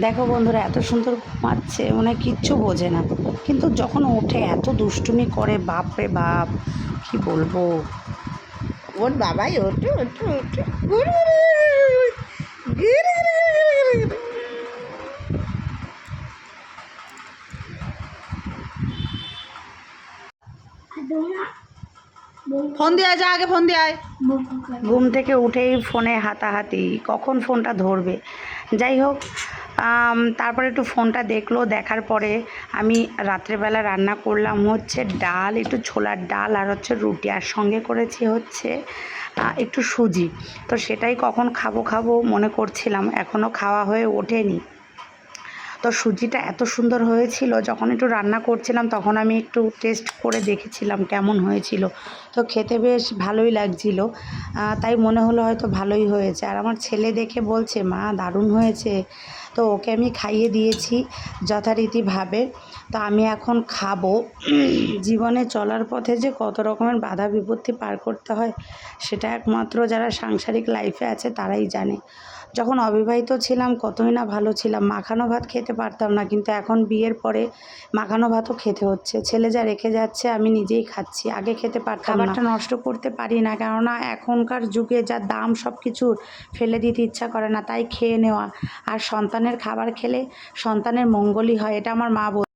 দেখো বন্ধুরা এত সুন্দর ঘুমাচ্ছে মানে কিচ্ছু বোঝে না। কিন্তু যখন ওঠে এত দুষ্টুমি করে বাপ রে বাপ কি বলব? ওর বাবাই ওঠো ওঠো ওঠো। ফোন দিয়ে যা আগে ফোন দিয়ে আয়। ঘুম থেকে উঠেই ফোনে হাতাহাতি, কখন ফোনটা ধরবে। যাই হোক তারপরে একটু ফোনটা দেখল, দেখার পরে আমি রাত্রেবেলা রান্না করলাম হচ্ছে ডাল, একটু ছোলার ডাল আর হচ্ছে রুটি, আর সঙ্গে করেছি হচ্ছে একটু সুজি। তো সেটাই কখন খাব খাব মনে করছিলাম এখনও খাওয়া হয়ে ওঠেনি। তো সুজিটা এত সুন্দর হয়েছিল, যখন একটু রান্না করছিলাম তখন আমি একটু টেস্ট করে দেখেছিলাম কেমন হয়েছিল। তো খেতে বেশ ভালোই লাগছিল তাই মনে হলো হয়তো ভালোই হয়েছে। আর আমার ছেলে দেখে বলছে, মা, দারুণ হয়েছে। তো ওকে আমি খাইয়ে দিয়েছি যথারীতিভাবে। তো আমি এখন খাব। জীবনে চলার পথে যে কত রকমের বাধা বিপত্তি পার করতে হয়, সেটা একমাত্র যারা সাংসারিক লাইফে আছে তারাই জানে। যখন অবিবাহিত ছিলাম, কতই না ভালো ছিলাম। মাখানো ভাত খেতে পারতাম না, কিন্তু এখন বিয়ের পরে মাখানো ভাতও খেতে হচ্ছে। ছেলে যা রেখে যাচ্ছে, আমি নিজেই খাচ্ছি। আগে খেতে পারতাম খাবারটা নষ্ট করতে পারি না, কেননা এখনকার যুগে যা দাম সব কিছুর ফেলে দিতে ইচ্ছা করে না, তাই খেয়ে নেওয়া। আর সন্তানের খাবার খেলে সন্তানের মঙ্গলই হয়, এটা আমার মা